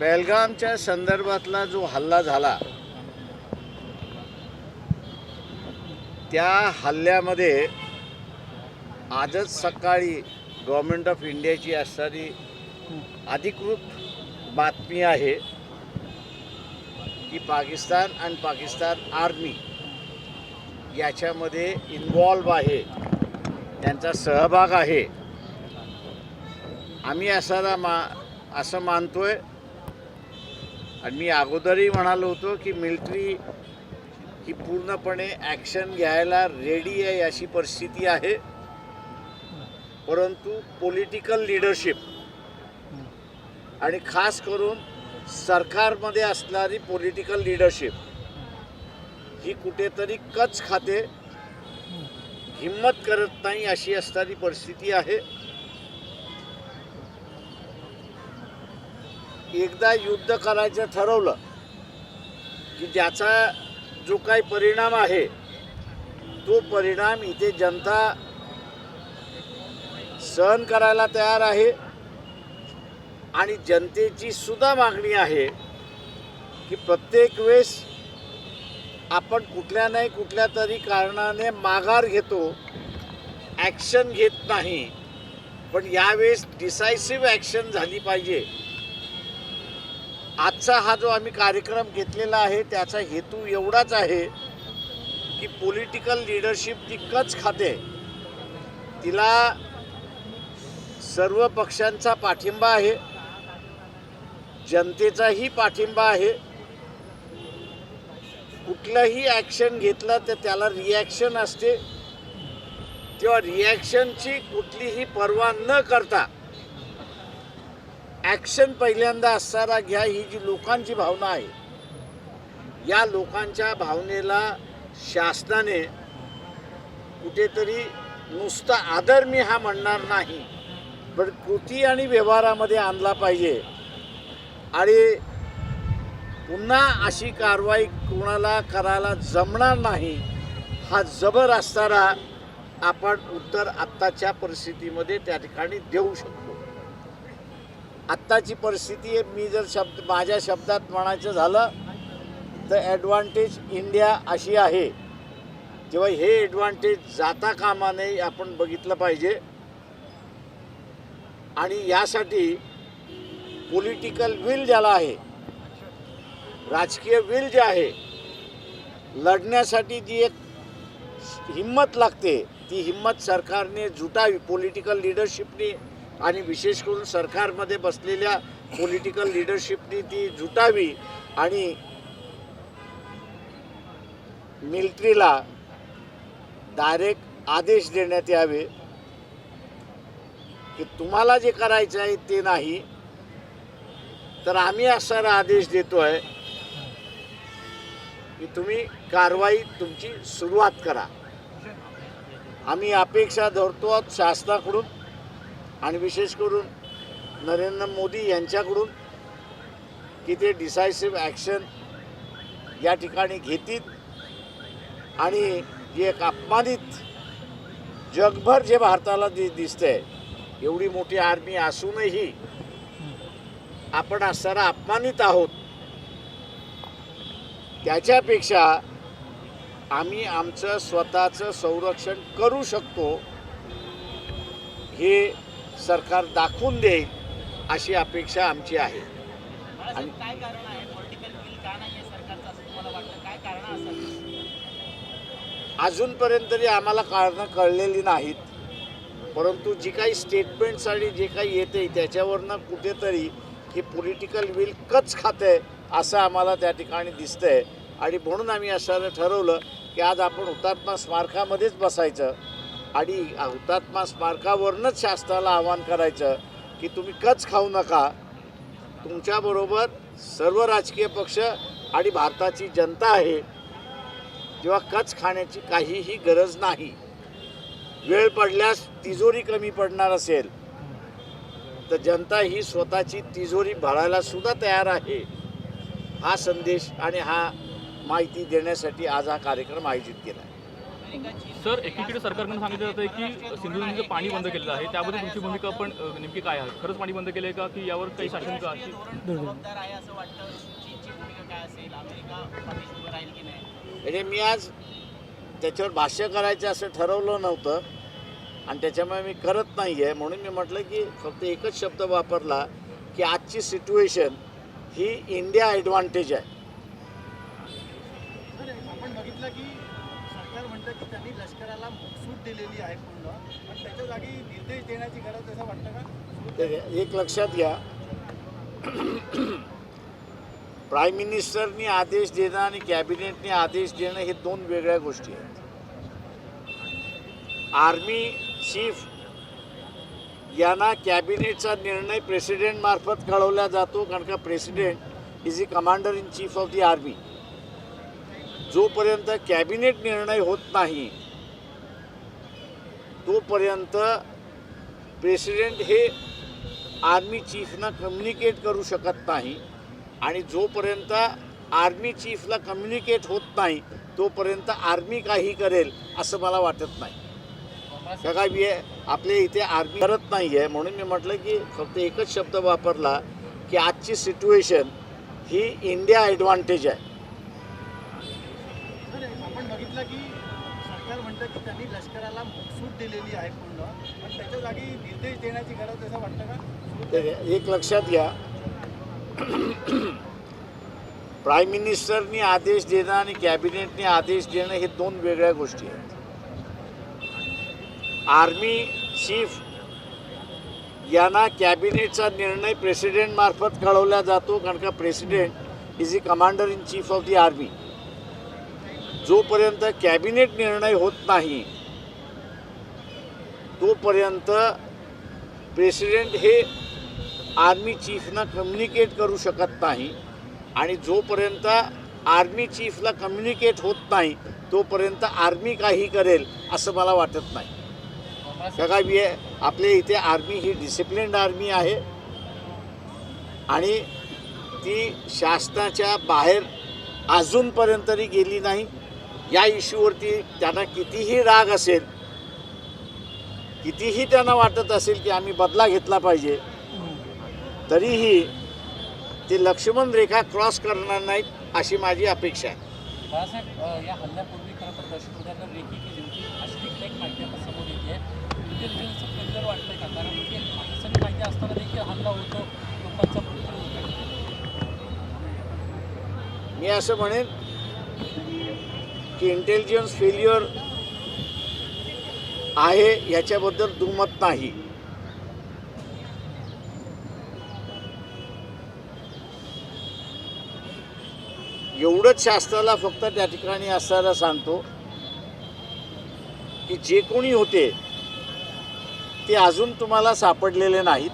बेलगामच्या संदर्भातला जो हल्ला झाला त्या हल्ल्यामध्ये आजच सकाळी गव्हर्मेंट ऑफ इंडियाची असणारी अधिकृत बातमी आहे की पाकिस्तान आणि पाकिस्तान आर्मी याच्यामध्ये इन्वॉल्व आहे त्यांचा सहभाग आहे. आम्ही असाला मा असं मानतो आहे आणि मी अगोदरही म्हणालो होतो की मिलिटरी ही पूर्णपणे ॲक्शन घ्यायला रेडी आहे अशी परिस्थिती आहे. परंतु पॉलिटिकल लिडरशिप आणि खास करून सरकारमध्ये असणारी पॉलिटिकल लिडरशिप ही कुठेतरी कच खाते हिंमत करत नाही अशी असणारी परिस्थिती आहे. एकदा युद्ध करायचं ठरवलं की ज्याचा जो काही परिणाम आहे तो परिणाम इथे जनता सहन करायला तयार आहे आणि जनतेची सुद्धा मागणी आहे की प्रत्येक वेळेस आपण कुठल्या नाही कुठल्या तरी कारणाने माघार घेतो ॲक्शन घेत नाही. पण यावेळेस डिसायसिव्ह ॲक्शन झाली पाहिजे. आजचा हा जो आम्ही कार्यक्रम घेतलेला आहे त्याचा हेतू एवढाच आहे की पॉलिटिकल लिडरशिप ती कच खाते. तिला सर्व पक्षांचा पाठिंबा आहे जनतेचाही पाठिंबा आहे. कुठलंही ॲक्शन घेतलं तर त्याला रिॲक्शन असते. तेव्हा रिॲक्शनची कुठलीही पर्वा न करता ॲक्शन पहिल्यांदा असणारा घ्या ही जी लोकांची भावना आहे. या लोकांच्या भावनेला शासनाने कुठेतरी नुसता आदर मी हा म्हणणार नाही पण कृती आणि व्यवहारामध्ये आणला पाहिजे. आणि पुन्हा अशी कारवाई कोणाला करायला जमणार नाही हा जबर असताना आपण उत्तर आत्ताच्या परिस्थितीमध्ये त्या ठिकाणी देऊ शकतो. आत्ताची परिस्थिती आहे मी जर शब्द माझ्या शब्दात म्हणायचं झालं तर ॲडव्हान्टेज इंडिया अशी आहे. तेव्हा हे ॲडव्हान्टेज जाता कामा नये आपण बघितलं पाहिजे. आणि यासाठी पॉलिटिकल विल ज्याला आहे राजकीय विल जे आहे लढण्यासाठी जी एक हिंमत लागते ती हिंमत सरकारने जुटावी पॉलिटिकल लिडरशिपने आणि विशेष करून सरकारमध्ये बसलेल्या पॉलिटिकल लिडरशिपनी ती जुटावी आणि मिलिटरीला डायरेक्ट आदेश देण्यात यावे की तुम्हाला जे करायचं आहे ते नाही. तर आम्ही असा आदेश देतो आहे की तुम्ही कारवाई तुमची सुरुवात करा. आम्ही अपेक्षा धरतो आहोत शासनाकडून आणि विशेष करून नरेंद्र मोदी यांच्याकडून की ते डिसायसिव्ह ॲक्शन या ठिकाणी घेतील. आणि जे एक अपमानित जगभर जे भारताला दि दिसतंय एवढी मोठी आर्मी असूनही आपण असताना अपमानित आहोत. त्याच्यापेक्षा आम्ही आमचं स्वतःचं संरक्षण करू शकतो हे सरकार दाखवून देईल अशी अपेक्षा आमची आहे. आणि अजूनपर्यंत तरी आम्हाला कारणं कळलेली नाहीत. परंतु जी काही स्टेटमेंट्स आणि जे काही येते त्याच्यावरनं कुठेतरी हे पॉलिटिकल विल कच खाते असं आम्हाला त्या ठिकाणी दिसतंय. आणि म्हणून आम्ही असं ठरवलं की आज आपण हुतात्मा स्मारकामध्येच बसायचं. आणि हुतात्मा स्मारकावरूनच शास्त्राला आवाहन करायचं की तुम्ही कच खाऊ नका. तुमच्याबरोबर सर्व राजकीय पक्ष आणि भारताची जनता आहे. जेव्हा कच खाण्याची काहीही गरज नाही. वेळ पडल्यास तिजोरी कमी पडणार असेल. तर जनता ही स्वतःची तिजोरी भरायला सुद्धा तयार आहे. हा संदेश आणि हा माहिती देण्यासाठी आज हा कार्यक्रम आयोजित केला आहे. सर एकीकडे सरकारकडून सांगितलं जातं की सिंधुदुर्गचं पाणी बंद केलेलं आहे. त्याबद्दल तुमची भूमिका पण नेमकी काय आहे? खरंच पाणी बंद केलं आहे का की यावर काही शासन का हे धोरण जबाबदार आहे? असं वाटतं चीनची भूमिका काय असेल अमेरिका पाठीशी उभं राहील की नाही म्हणजे मी आज त्याच्यावर भाष्य करायचं असं ठरवलं नव्हतं आणि त्याच्यामुळे मी करत नाही आहे म्हणून मी म्हटलं की फक्त एकच शब्द वापरला की आजची सिच्युएशन ही इंडिया ॲडव्हान्टेज आहे. सरकार म्हणतं की त्यांनी लष्कराला सूट दिलेली आहे पूर्ण. पण त्याच्या जागी निर्देश देण्याची गरज असं वाटतं का? एक लक्षात घ्या. प्राईम मिनिस्टरनी आदेश देणं आणि कॅबिनेटने आदेश देणं हे दोन वेगळ्या गोष्टी आहेत. आर्मी चीफ यांना कॅबिनेटचा निर्णय प्रेसिडेंटमार्फत कळवला जातो कारण का president is the commander in chief of the army जोपर्यंत कॅबिनेट निर्णय होत नाही तोपर्यंत प्रेसिडेंट हे आर्मी चीफना कम्युनिकेट करू शकत नाही आणि जोपर्यंत आर्मी चीफला कम्युनिकेट होत नाही तोपर्यंत आर्मी काही करेल असं मला वाटत नाही. का काय मी आपल्या इथे आर्मी करत नाही आहे म्हणून मी म्हटलं की फक्त एकच शब्द वापरला की आजची सिच्युएशन ही इंडिया ॲडव्हान्टेज आहे. म्हणतं की त्यांनी लष्कराला सूट दिलेली आहे पूर्ण. पण त्याच्या जागी निर्देश देण्याची गरज असं वाटतं का? एक लक्षात घ्या. प्राईम मिनिस्टरनी आदेश देणं आणि कॅबिनेटने आदेश देणं हे दोन वेगळ्या गोष्टी आहेत. आर्मी चीफ यांना कॅबिनेटचा निर्णय प्रेसिडेंटमार्फत कळवला जातो कारण का president is the commander in chief of the army जोपर्यंत कॅबिनेट निर्णय होत नाही तोपर्यंत प्रेसिडेंट हे आर्मी चीफना कम्युनिकेट करू शकत नाही आणि जोपर्यंत आर्मी चीफला कम्युनिकेट होत नाही तोपर्यंत आर्मी काही करेल असं मला वाटत नाही. का काय मी आपल्या इथे आर्मी ही डिसिप्लिन्ड आर्मी आहे आणि ती शासनाच्या बाहेर अजूनपर्यंत तरी गेली नाही. या इश्यूवरती त्यांना कितीही राग असेल कितीही त्यांना वाटत असेल की आम्ही बदला घेतला पाहिजे तरीही ते लक्ष्मण रेखा क्रॉस करणार नाहीत अशी माझी अपेक्षा आहे. बाळासाहेब अ, या हल्ल्यापूर्वी खरं तर दहशतवाद्यांना लेखी की जिंकली अशी देखील एक माहिती आता समोर येते. इंटेलिजन्सचं फेल्युअर वाटतंय का? कारण की पाकिस्तानी माहिती असताना देखील हल्ला होतो लोकांचा मृत्यू होतो. मी असं म्हणेन की इंटेलिजन्स फेल्युअर आहे याच्याबद्दल दुमत नाही. एवढंच शास्त्राला फक्त त्या ठिकाणी असताना सांगतो की जे कोणी होते ते अजून तुम्हाला सापडलेले नाहीत.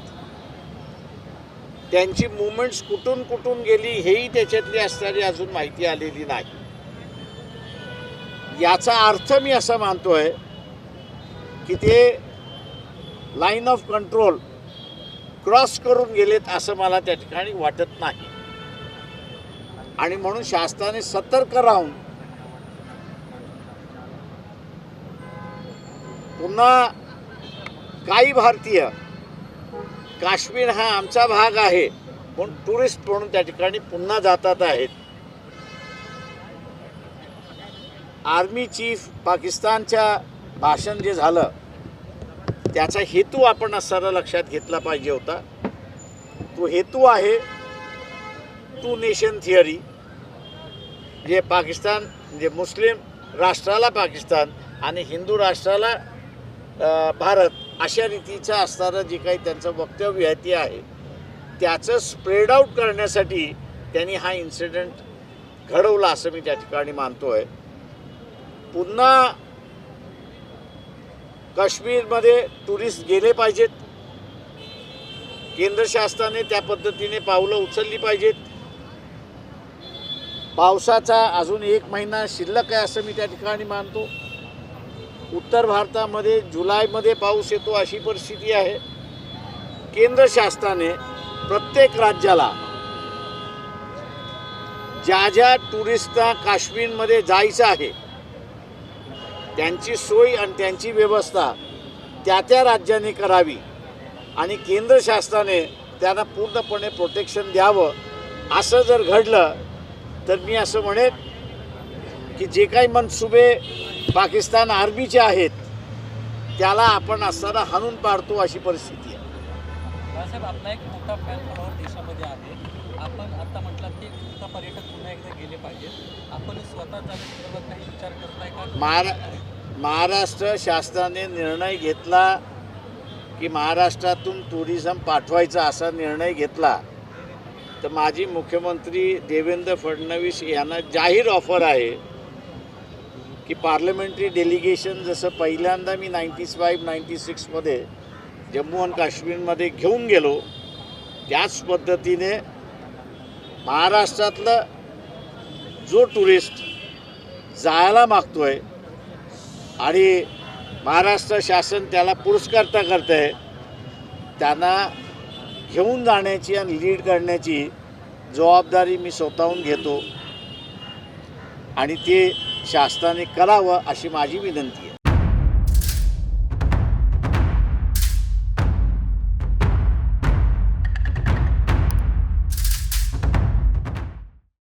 त्यांची मुवमेंट्स कुठून कुठून गेली हेही त्याच्यातली असणारी अजून माहिती आलेली नाही. याचा अर्थ मी असा आहे की ते लाईन ऑफ कंट्रोल क्रॉस करून गेलेत असं मला त्या ठिकाणी वाटत नाही. आणि म्हणून शासनाने सतर्क राहून पुन्हा काही भारतीय काश्मीर हा आमचा भाग आहे पण टुरिस्ट म्हणून त्या ठिकाणी पुन्हा जातात आहेत. आर्मी चीफ पाकिस्तानच्या भाषण जे झालं त्याचा हेतू आपण असताना लक्षात घेतला पाहिजे होता. तो हेतू आहे टू नेशन थिअरी जे पाकिस्तान म्हणजे मुस्लिम राष्ट्राला पाकिस्तान आणि हिंदू राष्ट्राला भारत अशा रीतीचं असणारं जे काही त्यांचं वक्तव्य आहे ते आहे. त्याचं स्प्रेड आऊट करण्यासाठी त्यांनी हा इन्सिडेंट घडवला असं मी त्या ठिकाणी मानतो आहे पुन्हा काश्मीरमध्ये टुरिस्ट गेले पाहिजेत. केंद्र शासनाने त्या पद्धतीने पावलं उचलली पाहिजेत. पावसाचा अजून एक महिना शिल्लक आहे असं मी त्या ठिकाणी मानतो. उत्तर भारतामध्ये जुलैमध्ये पाऊस येतो अशी परिस्थिती आहे. केंद्र शासनाने प्रत्येक राज्याला ज्या ज्या टुरिस्टना काश्मीरमध्ये जायचं आहे त्यांची सोय आणि त्यांची व्यवस्था त्या त्या राज्याने करावी. आणि केंद्र शासनाने त्यांना पूर्णपणे प्रोटेक्शन द्यावं. असं जर घडलं तर मी असं म्हणेन की जे काही मनसुबे पाकिस्तान आर्मीचे आहेत त्याला आपण असताना हाणून पाडतो अशी परिस्थिती आहे. देशामध्ये आहे. आपण आता म्हटलं की तिथं पर्यटक पुन्हा एकदा गेले पाहिजेत. आपण स्वतः जाण्यासंदर्भात काही विचार करताय का? महारा महाराष्ट्र शासनाने निर्णय घेतला की महाराष्ट्रातून टुरिझम पाठवायचा असा निर्णय घेतला. तर माजी मुख्यमंत्री देवेंद्र फडणवीस यांना जाहीर ऑफर आहे की पार्लमेंटरी डेलिगेशन जसं पहिल्यांदा मी नाईन्टी फाईव्ह नाईन्टी सिक्समध्ये जम्मू आणि काश्मीरमध्ये घेऊन गेलो त्याच पद्धतीने महाराष्ट्रातलं जो टुरिस्ट जायला मागतो आहे आणि महाराष्ट्र शासन त्याला पुरस्कारता करत आहे त्यांना घेऊन जाण्याची आणि लीड करण्याची जबाबदारी मी स्वतःहून घेतो आणि ते शासनाने करावं अशी माझी विनंती आहे.